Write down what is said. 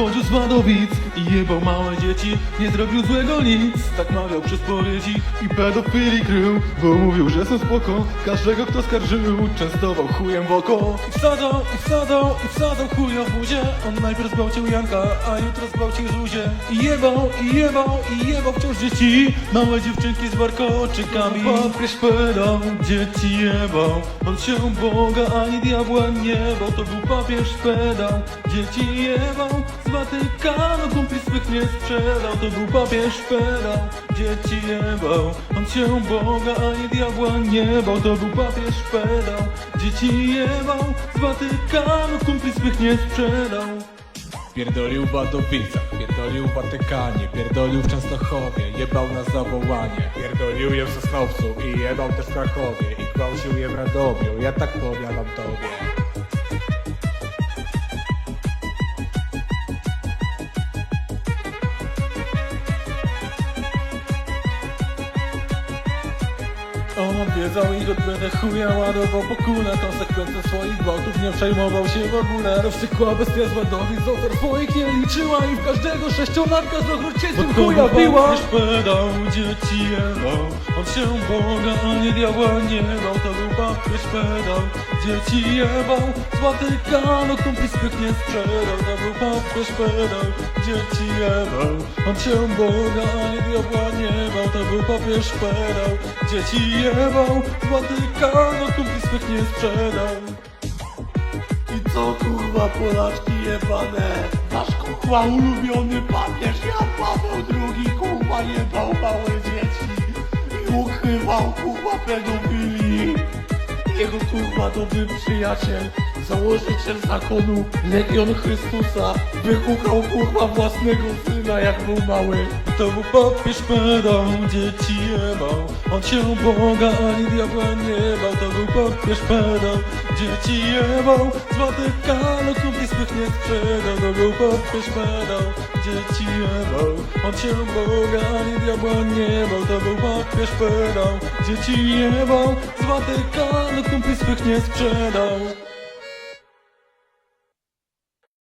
com os Mandovites i jebał małe dzieci. Nie zrobił złego nic, tak mawiał przez spowiedzi I pedofili krył, bo mówił, że są spoko. Każdego kto skarżył, częstował chujem w oko. I wsadzał, i wsadzał, i wsadzał chuja w buzię On najpierw zgwałcił Janka, a jutro zgwałcił Zuzię. I jebał, i jebał, i jebał wciąż dzieci. Małe dziewczynki z warkoczykami. Papież pedał, dzieci jebał. On się Boga ani diabła nie bał. To był papież pedał, dzieci jebał Z Watykanu kumpli swych nie sprzedał To był papież pedał, dzieci jebał On się Boga ani diabła nie bał. To był papież pedał, dzieci jebał Z Watykanu kumpli swych nie sprzedał. Pierdolił w Wadowicach, pierdolił w Watykanie, pierdolił w Częstochowie, jebał na zawołanie. Pierdolił je w Sosnowcu i jebał też w Krakowie i gwałcił je w Radomiu, ja tak powiadam tobie. Odwiedzał ich od będę chuja ładował po kule Konsekwencje swoich gwałtów nie przejmował się w ogóle Rozwściekła bestia z ładowic ofiar swoich nie liczyła I w każdego sześciolatka z okrucieństwem chuja biła pedał, dzieci jebał. On się Boga, ani diabła nie bał To był papież pedał, dzieci jebał? Z Watykanu kumpli swych nie sprzedał. To był papież pedał, dzieci jebał? On się Boga, diabła nie bał To był papież pedał, dzieci jebał Z Watykanu kumpli swych nie sprzedał I co kurwa Polaczki jebane? Nasz kurwa ulubiony papież Jan Paweł II kurwa jebał małe dzieci i ukrywał kurwa pedofili. Jego kurwa dobry przyjaciel, założyciel zakonu Legion Chrystusa wychukał kurwa własnego syna jak był mały. To był papież pedał, dzieci jebał. On się Boga ani diabła nie bał. To był papież pedał, dzieci jebał. Z Watykanu kumpli swych nie sprzedał. To był papież pedał, dzieci jebał. On się Boga ani diabła nie bał. To był papież pedał, dzieci jebał. Z Watykanu kumpli swych nie sprzedał